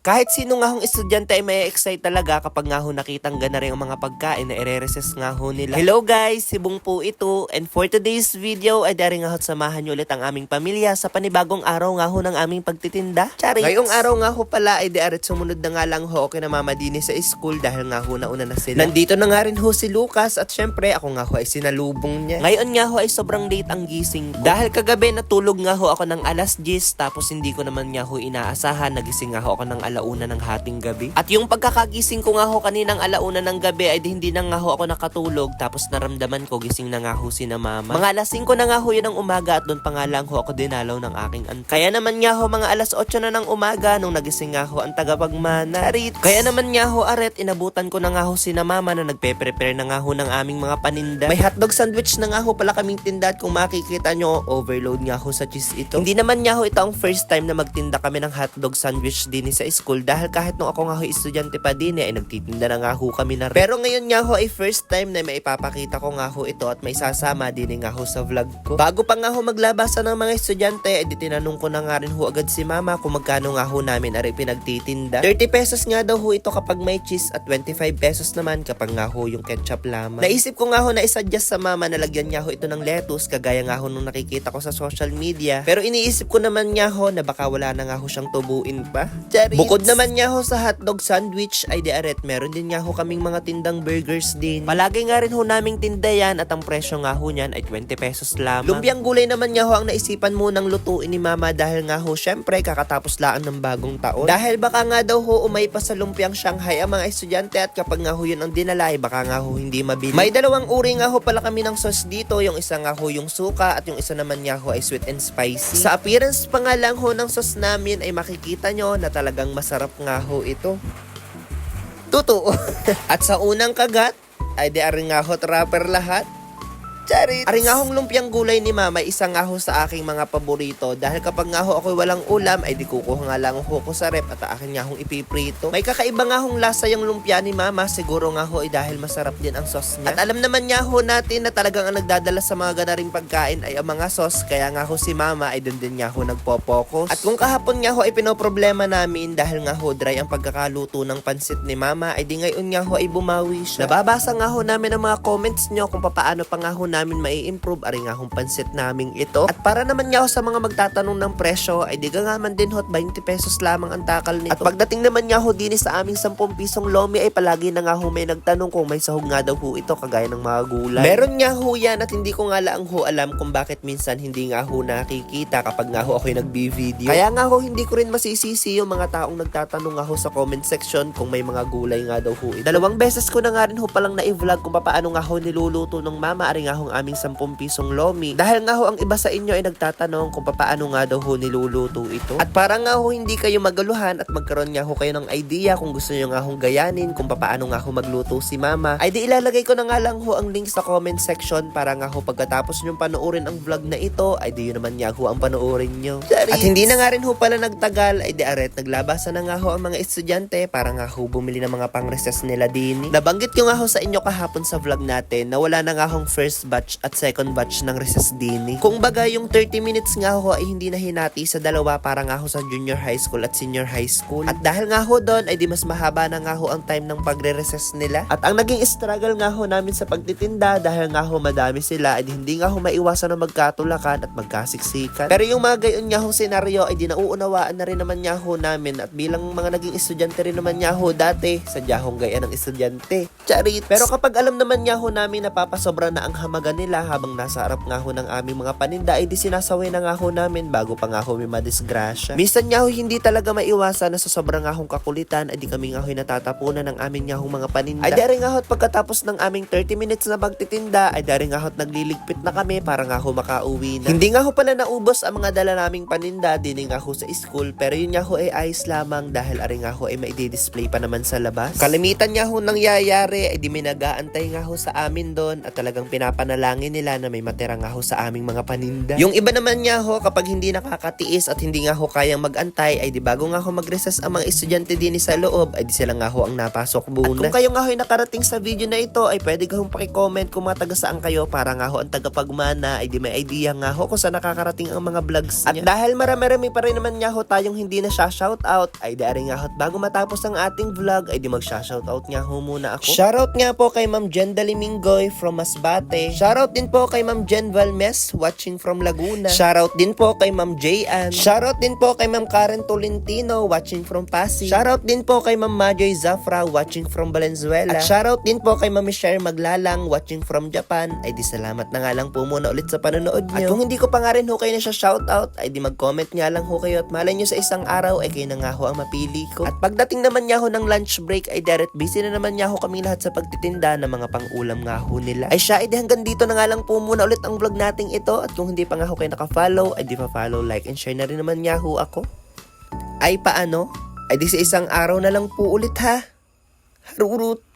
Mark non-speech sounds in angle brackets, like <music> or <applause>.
Kahit sino nga hong estudyante ay may excite talaga kapag nga ho nakitang gana rin ang mga pagkain na ire-recess nga ho nila. Hello guys, si Bong po ito. And for today's video ay dari nga ho't samahan nyo ulit ang aming pamilya sa panibagong araw nga ho ng aming pagtitinda. Charis. Ngayong araw nga ho pala ay di arit sumunod na nga lang ho kina Mama Dini sa school dahil nga ho nauna na sila. Nandito na nga rin ho si Lucas at syempre ako nga ho ay sinalubong niya. Ngayon nga ho ay sobrang late ang gising ko. Dahil kagabi natulog nga ho ako ng alas 10 tapos hindi ko naman nga ho inaasahan nagising nga ho ako ng alauna ng hating gabi. At yung pagkakagising ko nga ho kaninang alauna ng gabi ay di hindi na nga ho ako nakatulog tapos naramdaman ko gising na nga ho si na mama. Mga alas 5 na nga ho yun ng umaga at doon pa nga lang ho ako dinalaw ng aking auntie. Kaya naman nga ho mga alas 8 na ng umaga nung nagising nga ho ang tagapagmana. Rit. Kaya naman nga ho aret inabutan ko na nga ho si na mama na nagpe-prepare na nga ho ng aming mga paninda. May hotdog sandwich na nga ho pala kaming tinda at kung makikita nyo overload nga ho sa cheese ito. Hindi naman nga ho ito ang first time na magtinda kami ng hotdog sandwich din sa school dahil kahit nung ako nga ho estudyante pa din eh, ay nagtitinda na nga ho kami na rin. Pero ngayon nga ho ay first time na may ipapakita ko nga ho ito at may sasama din nga ho sa vlog ko. Bago pa nga ho maglabasan ng mga estudyante ay di tinanong ko na nga rin ho agad si mama kung magkano nga ho namin ari pinagtitinda. 30 pesos nga daw ho ito kapag may cheese at 25 pesos naman kapag nga ho yung ketchup lamang. Naisip ko nga ho na isuggest sa mama na lagyan nga ho ito ng lettuce kagaya nga ho nung nakikita ko sa social media. Pero iniisip ko naman nga ho na baka wala na nga ho siyang tubuin pa. Charis. Bukod naman nga ho sa hotdog sandwich ay di aret meron din nga ho kaming mga tindang burgers din. Palagi nga rin ho naming tinda yan at ang presyo nga ho niyan ay 20 pesos lamang. Lumpiang gulay naman nga ho ang naisipan mo ng lutuin ni mama dahil nga ho syempre kakatapos laan ng bagong taon. Dahil baka nga daw ho umay pa sa lumpiang Shanghai ang mga estudyante at kapag nga ho yun ang dinala ay baka nga ho hindi mabili. May dalawang uri nga ho pala kami ng sauce dito. Yung isa nga ho yung suka at yung isa naman nga ho ay sweet and spicy. Sa appearance pa nga lang ho ng sauce namin ay makikita nyo na talagang masarap nga ho ito. Totoo. <laughs> At sa unang kagat, ay di aring nga ho trapper lahat. Charit. Aring nga hong lumpiang gulay ni mama, isa nga ho sa aking mga paborito. Dahil kapag nga ho ako'y walang ulam, ay di kukuha nga lang ho ko sa rep at akin nga hong ipiprito. May kakaiba nga hong lasa yung lumpia ni mama, siguro nga ho ay dahil masarap din ang sauce niya. At alam naman nga ho natin na talagang ang nagdadala sa mga ganaring pagkain ay ang mga sauce, kaya nga ho si mama ay dun din nga ho nagpo-focus. At kung kahapon nga ho ay pinoproblema namin dahil nga ho dry ang pagkakaluto ng pansit ni mama, ay di ngayon nga ho ay bumawi siya. Nababasa nga ho namin ang mga comments nyo kung paano pa nga ho namin mai-improve ari nga hong pansit naming ito. At para naman nga sa mga magtatanong ng presyo, ay di man din hot 20 pesos lamang ang takal nito. At pagdating naman nga ho din sa aming 10 pisong lomi ay palagi na nga ho may nagtanong kung may sahog nga daw ho ito kagaya ng mga gulay. Meron nga ho yan at hindi ko nga lang ho alam kung bakit minsan hindi nga ho nakikita kapag nga ho ako'y nagbi-video. Kaya nga ho hindi ko rin masisisi yung mga taong nagtatanong nga ho sa comment section kung may mga gulay nga daw ho ito. Dalawang beses ko na nga rin ho palang na-vlog kung paano nga ho niluluto ng mama ari nga ho ang aming 10 pisong lomi. Dahil nga ho ang iba sa inyo ay nagtatanong kung paano nga daw ho niluluto ito. At para nga ho hindi kayo magaluhan at magkaroon nga ho kayo ng idea kung gusto nyo nga ho gayanin kung paano nga ho magluto si mama, ay di ilalagay ko na nga lang ho ang link sa comment section para nga ho pagkatapos nyo panoorin ang vlog na ito, ay di yun naman nga ho ang panoorin nyo. At hindi na nga rin ho pala nagtagal, ay di aret naglabasan na nga ho ang mga estudyante para nga ho bumili ng mga pang-recess nila din. Nabanggit ko nga ho sa inyo kahapon sa vlog natin na wala na nga hong first batch at second batch ng recess din. Kung baga yung 30 minutes nga ho ay hindi na hinati sa dalawa para nga ho sa junior high school at senior high school. At dahil nga ho doon ay di mas mahaba na nga ho ang time ng pagre-recess nila. At ang naging struggle nga ho namin sa pagtitinda dahil nga ho madami sila ay hindi nga ho maiwasan na magkatulakan at magkasiksikan. Pero yung mga gayon nga ho senaryo ay di nauunawaan na rin naman nga ho namin at bilang mga naging estudyante rin naman nga ho dati sadya hong gaya ng estudyante. Charit. Pero kapag alam naman nga ho namin napapasobra na ang hamaga nila habang nasa harap nga ho ng aming mga paninda ay di sinasaway na nga ho namin bago pa nga ho may madisgrasya. Minsan nga ho hindi talaga maiwasan na sa sobrang nga hong kakulitan ay di kami nga ho natatapunan ng aming nga hong mga paninda. Ay dari nga ho at pagkatapos ng aming 30 minutes na magtitinda ay dari nga ho nagliligpit na kami para nga ho makauwi na. Hindi nga ho pala naubos ang mga dala naming paninda din nga ho sa school pero yun nga ho ay ayos lamang dahil ari nga ho ay maidi-display pa naman sa labas. Kalimitan nga ho nang yayari ay di may nag-aantay nga ho sa amin doon at talagang pinapanood pinapanalangin nila na may matira nga ho sa aming mga paninda. Yung iba naman nga ho, kapag hindi nakakatiis at hindi nga ho kayang magantay, ay di bago nga ho mag-recess ang mga estudyante din sa loob, ay di sila nga ho ang napasok muna. At kung kayo nga ho ay nakarating sa video na ito, ay pwede ka hong pakicomment kung mga taga saan kayo para nga ho ang tagapagmana, ay di may idea nga ho kung saan nakakarating ang mga vlogs niya. At dahil marami-rami pa rin naman nga ho tayong hindi na siya shoutout, ay di nga ho bago matapos ang ating vlog, ay di mag-shoutout nga ho muna ako. Shoutout nga po kay Ma'am Jen Dalimingoy from Masbate. Shoutout din po kay Ma'am Jen Valmes watching from Laguna. Shoutout din po kay Ma'am Jayan. Shoutout din po kay Ma'am Karen Tolentino watching from Pasig. Shoutout din po kay Ma'am Majoy Zafra watching from Valenzuela. At shoutout din po kay Ma'am Michelle Maglalang watching from Japan. Ay di salamat na nga lang po muna ulit sa panonood nyo. At kung hindi ko pa nga rin ho kayo na siya shoutout, ay di mag-comment nga lang ho kayo at malay nyo sa isang araw ay kayo na nga ho ang mapili ko. At pagdating naman nga ho ng lunch break ay direct busy na naman nga ho kami lahat sa pagtitinda ng mga pang-ulam nga ho nila. Ay siya, ay di hanggang dito na nga lang po muna ulit ang vlog nating ito at kung hindi pa nga ho kayo naka-follow, ay di pa follow, like, and share na rin naman nga ho ako. Ay paano? Ay di sa isang araw na lang po ulit ha. Harurut.